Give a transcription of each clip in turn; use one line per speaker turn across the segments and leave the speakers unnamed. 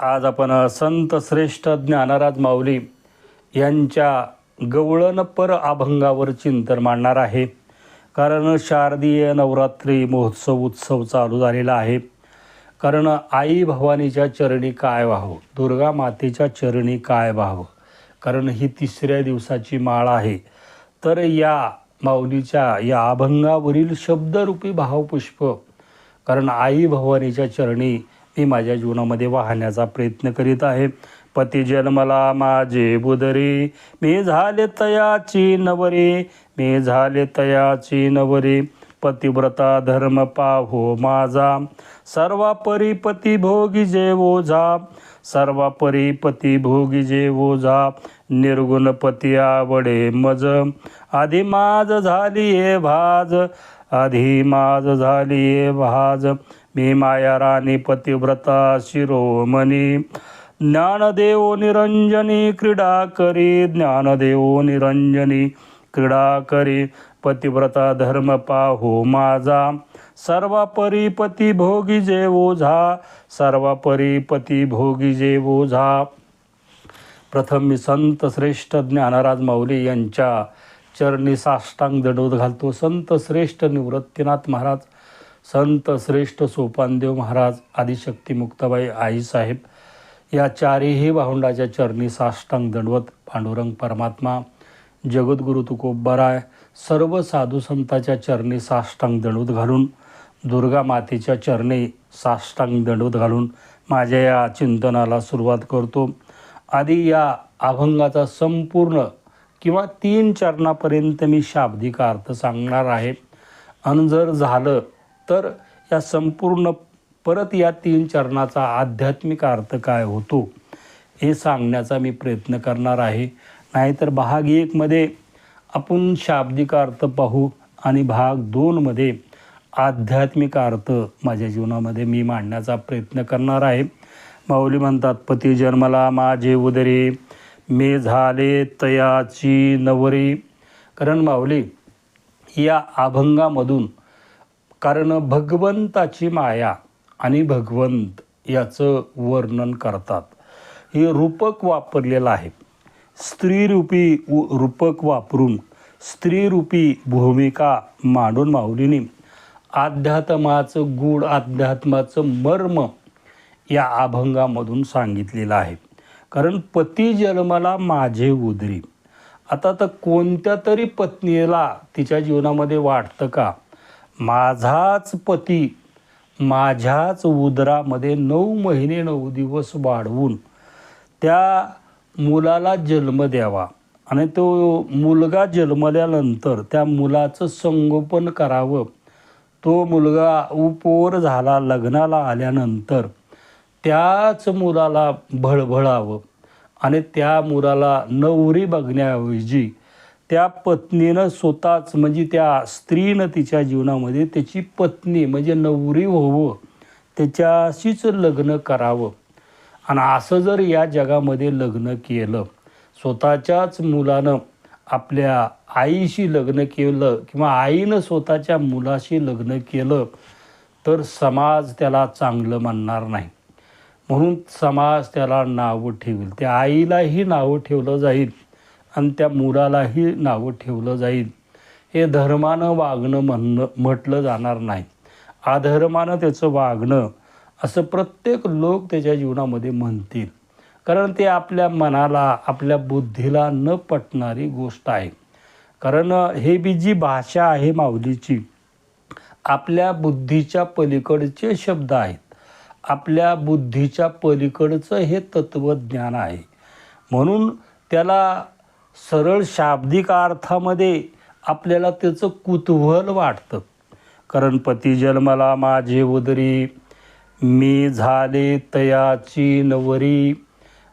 आज आपण संत श्रेष्ठ ज्ञानराज माऊली यांच्या गवळणपर अभंगावर चिंतन मांडणार आहे. कारण शारदीय नवरात्री महोत्सव उत्सव चालू झालेला आहे. कारण आई भवानीच्या चरणी काय व्हावं? दुर्गा मातेच्या चरणी काय व्हावं? कारण ही तिसऱ्या दिवसाची माळ आहे. तर या माऊलीच्या या अभंगावरील शब्दरूपी भावपुष्प कारण आई भवानीच्या चरणी मी माझ्या जीवनामध्ये वाहण्याचा प्रयत्न करीत आहे. पती जन्मला माझे बुधरी मी झाले तयाची नवरी मी झाले तयाची नवरी. पतिव्रता धर्म पाहो माझा सर्व परिपती भोगी जे. ओझा सर्व परिपती भोगी जे ओझा निर्गुण पती आवडे मज. आधी माझ झाली ए भाज आधी माझ झाली ए भाज. मी माया राणी पतिव्रता शिरोमणी. ज्ञानदेव निरंजनी क्रीडा करी ज्ञानदेव निरंजनी क्रीडा करी पतिव्रता धर्म पाहो माझा. सर्व परिपती भोगी जे ओझा सर्व परिपती भोगी जे ओझा प्रथम मी संत श्रेष्ठ ज्ञानराज माऊली यांच्या चरणी साष्टांग दंडवत घालतो. संत श्रेष्ठ निवृत्तीनाथ महाराज संत श्रेष्ठ सोपानदेव महाराज आदिशक्ती मुक्ताबाई आईसाहेब या चारही भावंडाच्या चरणी साष्टांग दंडवत पांडुरंग परमात्मा जगद्गुरु तुकोबराय सर्व साधू संताच्या चरणी साष्टांग दंडवत घालून दुर्गा मातेच्या चरणी साष्टांग दंडवत घालून माझ्या या चिंतनाला सुरुवात करतो. आधी या अभंगाचा संपूर्ण किंवा तीन चरणापर्यंत मी शाब्दिक अर्थ सांगणार आहे. आणि जर झालं तर या संपूर्ण परत या तीन चरणाचा आध्यात्मिक अर्थ काय होतो हे सांगण्याचा मी प्रयत्न करणार आहे. नाहीतर भाग एकमध्ये आपण शाब्दिक अर्थ पाहू आणि भाग दोनमध्ये आध्यात्मिक अर्थ माझ्या जीवनामध्ये मी मांडण्याचा प्रयत्न करणार आहे. माऊली म्हणतात पती जन्मला माझे उदरे मे झाले तयाची नवरी. कारण माऊली या अभंगामधून कारण भगवंताची माया आणि भगवंत याचं वर्णन करतात. हे रूपक वापरलेलं आहे. स्त्रीरूपी उ- रूपक वापरून स्त्रीरूपी भूमिका मांडून माऊलीने अध्यात्माचं गूढ अध्यात्माचं मर्म या अभंगामधून सांगितलेलं आहे. कारण पती जन्माला माझे उदरी. आता तर कोणत्या तरी पत्नीला तिच्या जीवनामध्ये वाटतं का? माझाच पती माझ्याच उदरामध्ये नऊ महिने नऊ दिवस वाढवून त्या मुलाला जन्म द्यावा. आणि तो मुलगा जन्मल्यानंतर त्या मुलाचं संगोपन करावं. तो मुलगा उपोर झाला लग्नाला आल्यानंतर त्याच मुलाला भळभळावं. आणि त्या मुलाला नवरी बघण्याऐवजी त्या पत्नीनं स्वतःच म्हणजे त्या स्त्रीनं तिच्या जीवनामध्ये त्याची पत्नी म्हणजे नवरी व्हावं त्याच्याशीच लग्न करावं. आणि असं जर या जगामध्ये लग्न केलं स्वतःच्याच मुलानं आपल्या आईशी लग्न केलं किंवा आईनं स्वतःच्या मुलाशी लग्न केलं तर समाज त्याला चांगलं मानणार नाही. म्हणून समाज त्याला नावं ठेवेल. त्या आईलाही नावं ठेवलं जाईल. आणि त्या मुलालाही नावं ठेवलं जाईल. हे धर्मानं वागणं म्हणणं म्हटलं जाणार नाही. अधर्मानं त्याचं वागणं असं प्रत्येक लोक त्याच्या जीवनामध्ये म्हणतील. कारण ते आपल्या मनाला आपल्या बुद्धीला न पटणारी गोष्ट आहे. कारण हे बी जी भाषा आहे माऊलीची आपल्या बुद्धीच्या पलीकडचे शब्द आहेत. आपल्या बुद्धीच्या पलीकडचं हे तत्त्वज्ञान आहे. म्हणून त्याला सरळ शाब्दिक अर्थामध्ये आपल्याला त्याचं कुतूहल वाटतं. कारण पती जन्माला माझे उदरी मी झाले तयाची नवरी.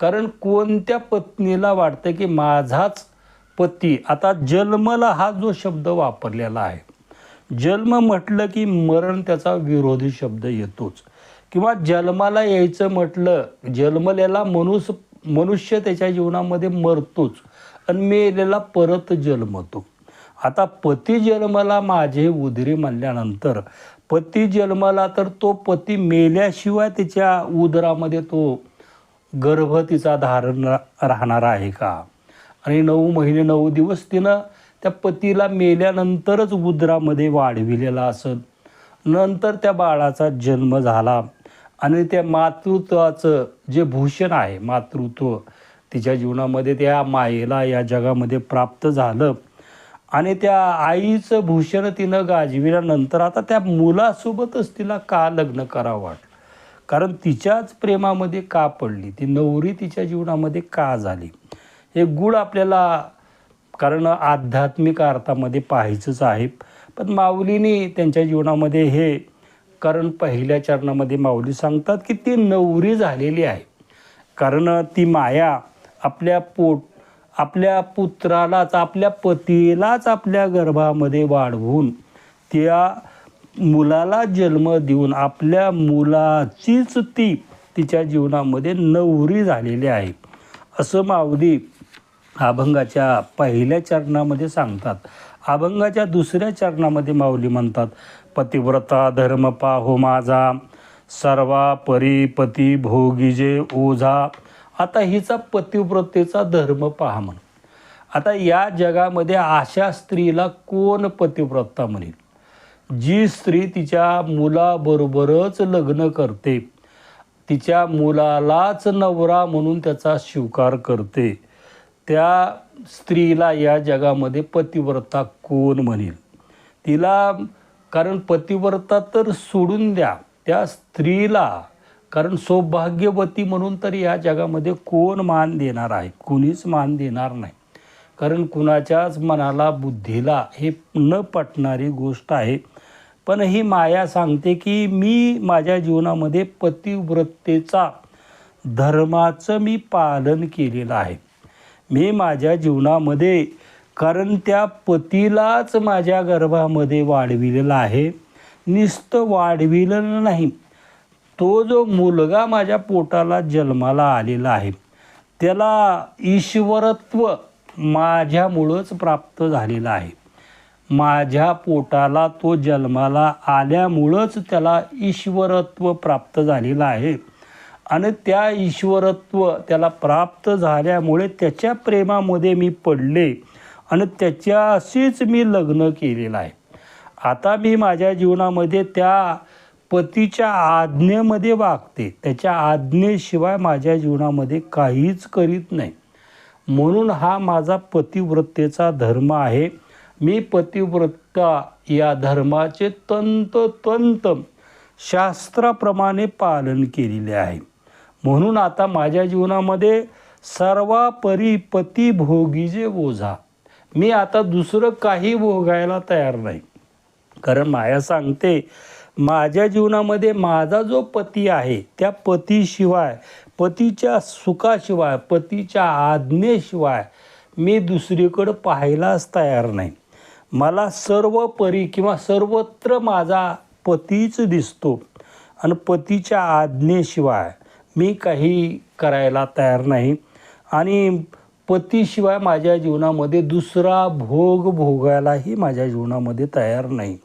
कारण कोणत्या पत्नीला वाटतं की माझाच पती आता जन्मला हा जो शब्द वापरलेला आहे. जन्म म्हटलं की मरण त्याचा विरोधी शब्द येतोच. किंवा जन्माला यायचं म्हटलं जन्मलेला मनुष्य मनुष्य त्याच्या जीवनामध्ये मरतोच. आणि मेलेला परत जन्मतो आता पती जन्माला माझे उदरी म्हणल्यानंतर पती जन्माला तर तो पती मेल्याशिवाय तिच्या उदरामध्ये तो गर्भ तिचा धारण राहणार आहे का? आणि नऊ महिने नऊ दिवस तिनं त्या पतीला मेल्यानंतरच उदरामध्ये वाढविलेला असेल नंतर त्या बाळाचा जन्म झाला. आणि त्या मातृत्वाचं जे भूषण आहे मातृत्व तिच्या जीवनामध्ये त्या मायेला या जगामध्ये प्राप्त झालं. आणि त्या आईचं भूषण तिनं गाजविल्यानंतर आता त्या मुलासोबतच तिला का लग्न करावं वाटलं? कारण तिच्याच प्रेमामध्ये का पडली? ती नवरी तिच्या जीवनामध्ये का झाली? हे गुळ आपल्याला कारण आध्यात्मिक अर्थामध्ये पाहायचंच आहे. पण माऊलीने त्यांच्या जीवनामध्ये हे कारण पहिल्या चरणामध्ये माऊली सांगतात की ती नवरी झालेली आहे. कारण ती माया आपल्या पोट आपल्या पुत्रालाच आपल्या पतीलाच आपल्या गर्भामध्ये वाढवून त्या मुलाला जन्म देऊन आपल्या मुलाचीच ती तिच्या जीवनामध्ये नवरी झालेली आहे. असं माऊली अभंगाच्या पहिल्या चरणामध्ये सांगतात. अभंगाच्या दुसऱ्या चरणामध्ये माऊली म्हणतात पतिव्रता धर्म पाहो माझा सर्वा परी पती भोगीजे ओझा आता हिचा पतिव्रतेचा धर्म पहा म्हण आता या जगामध्ये अशा स्त्रीला कोण पतिव्रता म्हणेल? जी स्त्री तिच्या मुलाबरोबरच लग्न करते तिच्या मुलालाच नवरा म्हणून त्याचा स्वीकार करते त्या स्त्रीला या जगामध्ये पतिव्रता कोण म्हणेल? तिला कारण पतिव्रता तर सोडून द्या त्या स्त्रीला कारण सौभाग्यवती म्हणून तर या जगामध्ये कोण मान देणार आहे? कुणीच मान देणार नाही. कारण कुणाच्याच मनाला बुद्धीला हे न पटणारी गोष्ट आहे. पण ही माया सांगते की मी माझ्या जीवनामध्ये पतिव्रतेचा धर्माचं मी पालन केलेलं आहे. मी माझ्या जीवनामध्ये कारण त्या पतीलाच माझ्या गर्भामध्ये वाढविलेलं आहे. नुसतं वाढविलेलं नाही. तो जो मुलगा माझ्या पोटाला जन्माला आलेला आहे त्याला ईश्वरत्व माझ्यामुळंच प्राप्त झालेलं आहे. माझ्या पोटाला तो जन्माला आल्यामुळंच त्याला ईश्वरत्व प्राप्त झालेलं आहे. आणि त्या ईश्वरत्व त्याला प्राप्त झाल्यामुळे त्याच्या प्रेमामध्ये मी पडले आणि त्याच्याशीच मी लग्न केलेलं आहे. आता मी माझ्या जीवनामध्ये त्या पतीच्या आज्ञेमध्ये वागते. त्याच्या आज्ञेशिवाय माझ्या जीवनामध्ये काहीच करीत नाही. म्हणून हा माझा पतिव्रतेचा धर्म आहे. मी पतिव्रता या धर्माचे तंतोतंत शास्त्राप्रमाणे पालन केलेले आहे. म्हणून आता माझ्या जीवनामध्ये सर्वापरी पती भोगीजे ओझा. मी आता दुसरं काही भोगायला तयार नाही. कारण माया सांगते माझ्या जीवनामध्ये माझा जो पती आहे त्या पतीशिवाय पतीच्या सुखाशिवाय पतीच्या आज्ञेशिवाय मी दुसरीकडं पाहायलाच तयार नाही. मला सर्व परी किंवा सर्वत्र माझा पतीच दिसतो आणि पतीच्या आज्ञेशिवाय मी काही करायला तयार नाही. आणि पतीशिवाय माझ्या जीवनामध्ये दुसरा भोग भोगायलाही माझ्या जीवनामध्ये तयार नाही.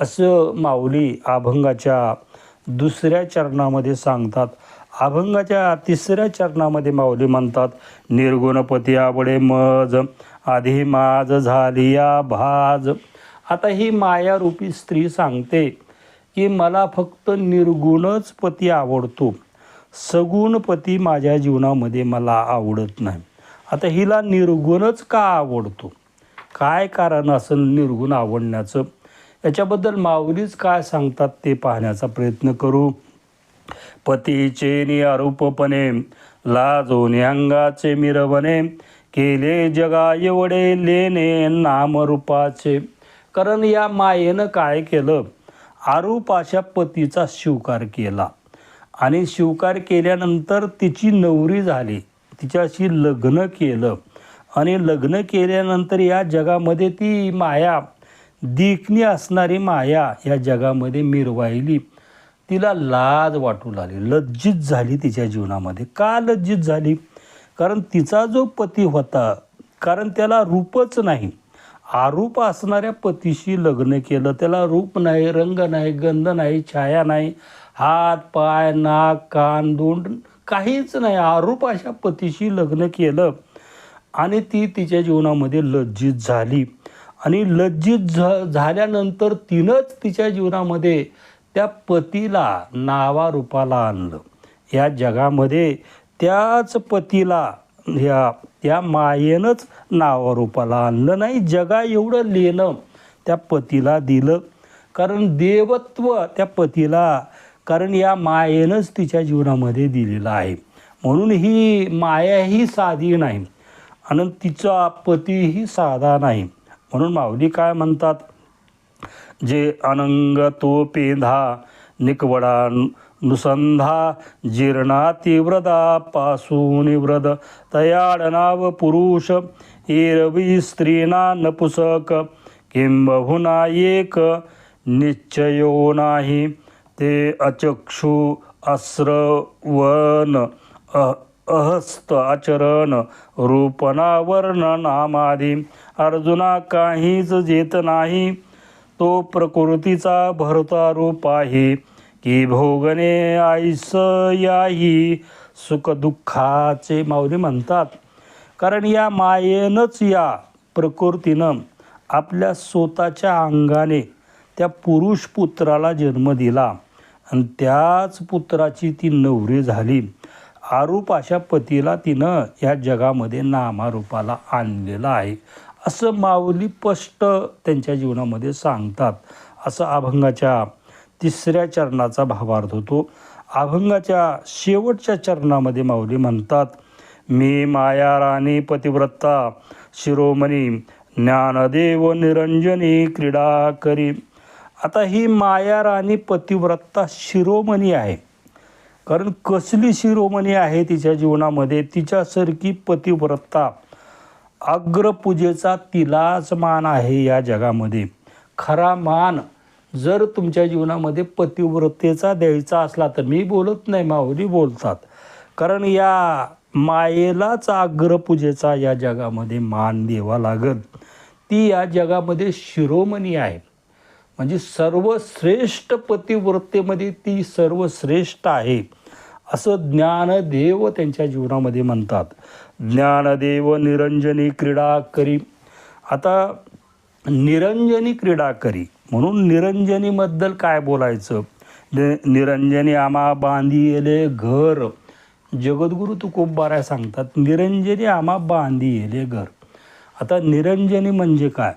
असं माऊली अभंगाच्या दुसऱ्या चरणामध्ये सांगतात. अभंगाच्या तिसऱ्या चरणामध्ये माऊली म्हणतात निर्गुणपती आवडे मज आधी माज झाली या भाज. आता ही मायारूपी स्त्री सांगते की मला फक्त निर्गुणच पती आवडतो. सगुण पती माझ्या जीवनामध्ये मला आवडत नाही. आता हिला निर्गुणच का आवडतो? काय कारण असेल निर्गुण आवडण्याचं? याच्याबद्दल माऊलीच काय सांगतात ते पाहण्याचा प्रयत्न करू? पतीचे नि अरूपपणे लाजोने अंगाचे मिरवणे केले जगा एवढे लेणे नामरूपाचे. कारण या मायेनं काय केलं? आरूप अशा पतीचा स्वीकार केला. आणि स्वीकार केल्यानंतर तिची नवरी झाली. तिच्याशी लग्न केलं. आणि लग्न केल्यानंतर या जगामध्ये ती माया देखणी असणारी माया या जगामध्ये मिरवायली. तिला लाज वाटू लागली. लज्जित झाली तिच्या जीवनामध्ये. का लज्जित झाली? कारण तिचा जो पती होता कारण त्याला रूपच नाही. आरूप असणाऱ्या पतीशी लग्न केलं. त्याला रूप नाही रंग नाही गंध नाही छाया नाही. हात पाय नाक कान दोंड काहीच नाही. आरूप अशा पतीशी लग्न केलं. आणि ती तिच्या जीवनामध्ये लज्जित झाली. आणि लज्जित झ झाल्यानंतर तिनंच तिच्या जीवनामध्ये त्या पतीला नावारूपाला आणलं. या जगामध्ये त्याच पतीला ह्या त्या मायेनंच नावारूपाला आणलं नाही. जगा एवढं लेणं त्या पतीला दिलं. कारण देवत्व त्या पतीला कारण या मायेनंच तिच्या जीवनामध्ये दिलेलं आहे. म्हणून ही माया ही साधी नाही आणि तिचा पतीही साधा नाही. म्हणून माऊली काय म्हणतात? जे अनंग तो पेंधा निकवडा नुसंधा जीर्णा तीव्रदा पासून व्रद तयाडनाव पुरुष एरवी स्त्रीना नपुसक किंबहुना एक निश्चयो नाही ते अचक्षु अस्रवन अ अहस्त आचरण रूपना वर्ण अर्जुना काहीच जेत नाही तो प्रकृतीचा भरता रूप आहे. की भोगणे आईस याही सुखदुःखाचे माऊली म्हणतात. कारण या मायेनंच या प्रकृतीनं आपल्या स्वतःच्या अंगाने त्या पुरुष पुत्राला जन्म दिला. आणि त्याच पुत्राची ती नवरी झाली. आरूप अशा पतीला तिनं या जगामध्ये नामारूपाला आणलेलं आहे. असं माऊली स्पष्ट त्यांच्या जीवनामध्ये सांगतात. असं अभंगाच्या तिसऱ्या चरणाचा भावार्थ होतो. अभंगाच्या शेवटच्या चरणामध्ये माऊली म्हणतात मी माया राणी पतिव्रता शिरोमणी ज्ञानदेव निरंजनी क्रीडा करी. आता ही माया राणी पतिव्रता शिरोमणी आहे. कारण कसली शिरोमणी आहे तिच्या जीवनामध्ये? तिच्यासारखी पतिव्रता. अग्रपूजेचा तिलाच मान आहे या जगामध्ये. खरा मान जर तुमच्या जीवनामध्ये पतिव्रतेचा द्यायचा असला तर मी बोलत नाही माऊली बोलतात. कारण या मायेलाच अग्रपूजेचा या जगामध्ये मान द्यावा लागत ती या जगामध्ये शिरोमणी आहे. म्हणजे सर्वश्रेष्ठ पतिव्रतेमध्ये ती सर्वश्रेष्ठ आहे. असं ज्ञानदेव त्यांच्या जीवनामध्ये म्हणतात. ज्ञानदेव निरंजनी क्रीडा करी आता निरंजनी क्रीडा करी म्हणून निरंजनीबद्दल काय बोलायचं? नि निरंजनी आमा बांधिले घर. जगद्गुरु तुकोबाराय सांगतात. निरंजनी आम्हा बांधिले घर. आता निरंजनी म्हणजे काय?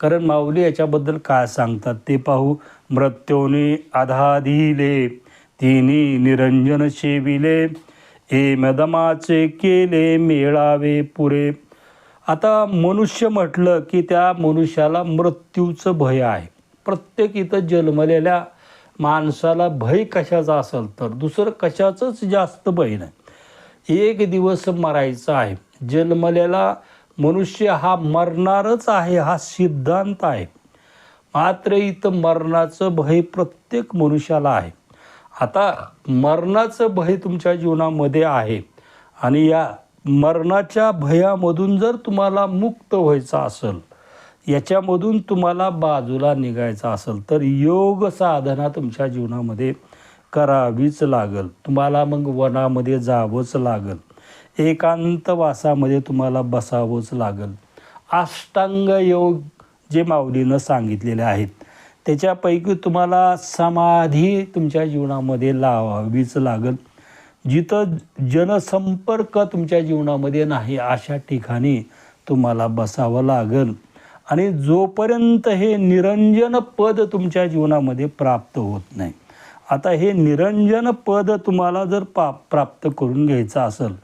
कारण माऊली याच्याबद्दल काय सांगतात ते पाहू. मृत्यूने आधाधिले तिनी निरंजन शेविले ए मदमाचे केले मेळावे पुरे. आता मनुष्य म्हटलं की त्या मनुष्याला मृत्यूचं भय आहे. प्रत्येक इथं जन्मलेल्या माणसाला भय कशाचा असेल तर दुसरं कशाचंच जास्त भय नाही. एक दिवस मरायचं आहे. जन्मलेला मनुष्य हा मरणारच आहे हा सिद्धांत आहे. मात्र इथं मरणाचं भय प्रत्येक मनुष्याला आहे. आता मरणाचं भय तुमच्या जीवनामध्ये आहे आणि या मरणाच्या भयामधून जर तुम्हाला मुक्त व्हायचं असेल याच्यामधून तुम्हाला बाजूला निघायचं असेल तर योग साधना तुमच्या जीवनामध्ये करावीच लागल. तुम्हाला मग वनामध्ये जावंच लागल. एकांतवासामध्ये तुम्हाला बसावंच लागल. अष्टांग योग जे माऊलीनं सांगितलेले आहेत त्याच्यापैकी तुम्हाला समाधी तुमच्या जीवनामध्ये लावावीच लागल. जिथं जनसंपर्क तुमच्या जीवनामध्ये नाही अशा ठिकाणी तुम्हाला बसावं लागल. आणि जोपर्यंत हे निरंजन पद तुमच्या जीवनामध्ये प्राप्त होत नाही आता हे निरंजन पद तुम्हाला जर पा प्राप्त करून घ्यायचं असेल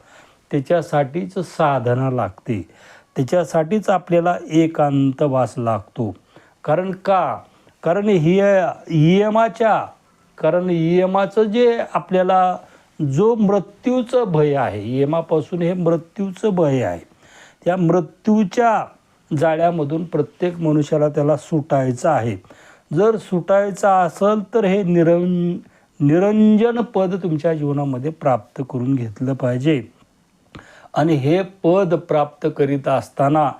त्याच्यासाठीच साधना लागते. त्याच्यासाठीच आपल्याला एकांतवास लागतो. कारण का? कारण हि यमाच्या कारण यमाचं जे आपल्याला जो मृत्यूचं भय आहे यमापासून हे मृत्यूचं भय आहे. त्या मृत्यूच्या जाळ्यामधून प्रत्येक मनुष्याला त्याला सुटायचं आहे. जर सुटायचं असेल तर हे निरं निरंजन पद तुमच्या जीवनामध्ये प्राप्त करून घेतलं पाहिजे. आणि हे पद प्राप्त करीत असताना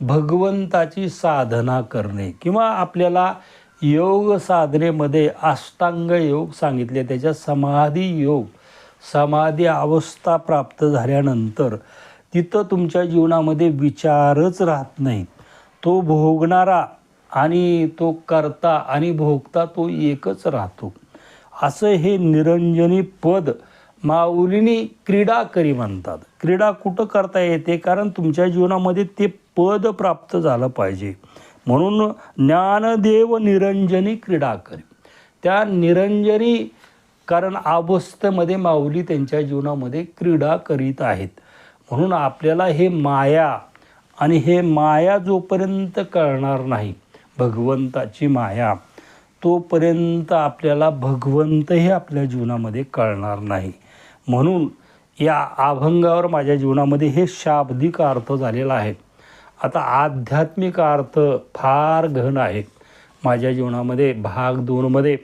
भगवंताची साधना करणे किंवा आपल्याला योग साधनेमध्ये अष्टांग योग सांगितले त्याच्या समाधी योग समाधी अवस्था प्राप्त झाल्यानंतर तिथं तुमच्या जीवनामध्ये विचारच राहत नाही तो भोगणारा आणि तो करता आणि भोगता तो एकच राहतो. असं हे निरंजनी पद माऊलीनी क्रीडा करी म्हणतात. क्रीडा कुठं करता येते? कारण तुमच्या जीवनामध्ये ते पद प्राप्त झालं पाहिजे. म्हणून ज्ञानदेव निरंजनी क्रीडा करी. त्या निरंजनी कारण अवस्थेमध्ये माऊली त्यांच्या जीवनामध्ये क्रीडा करीत आहेत. म्हणून आपल्याला हे माया आणि हे माया जोपर्यंत कळणार नाही भगवंताची माया तोपर्यंत आपल्याला भगवंत हे आपल्या जीवनामध्ये कळणार नाही. म्हणून या अभंगावर माझ्या जीवनामध्ये हे शाब्दिक अर्थ झालेला आहे. आता आध्यात्मिक अर्थ फार घन आहे. माझ्या जीवनामध्ये भाग दोनमध्ये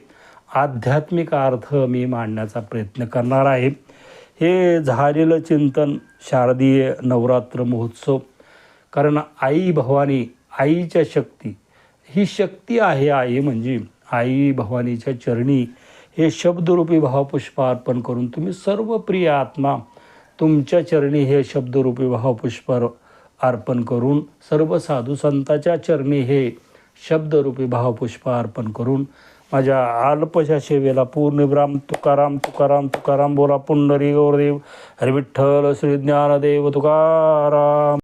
आध्यात्मिक अर्थ मी मांडण्याचा प्रयत्न करणार आहे. हे झालेलं चिंतन शारदीय नवरात्र महोत्सव कारण आई भवानी आईच्या शक्ती ही शक्ती आहे आई म्हणजे आई भवानीच्या चरणी हे शब्दरूपी भावपुष्प अर्पण करून तुम्ही सर्व प्रिय आत्मा तुमच्या चरणी हे शब्दरूपी भावपुष्प अर्पण करून सर्व साधू संताच्या चरणी हे शब्दरूपी भावपुष्प अर्पण करून माझ्या आलपशा सेवेला पूर्णविराम तुकाराम तुकाराम तुकाराम बोला पुंडरी गौरदेव हरे विठ्ठल श्री ज्ञानदेव तुकाराम.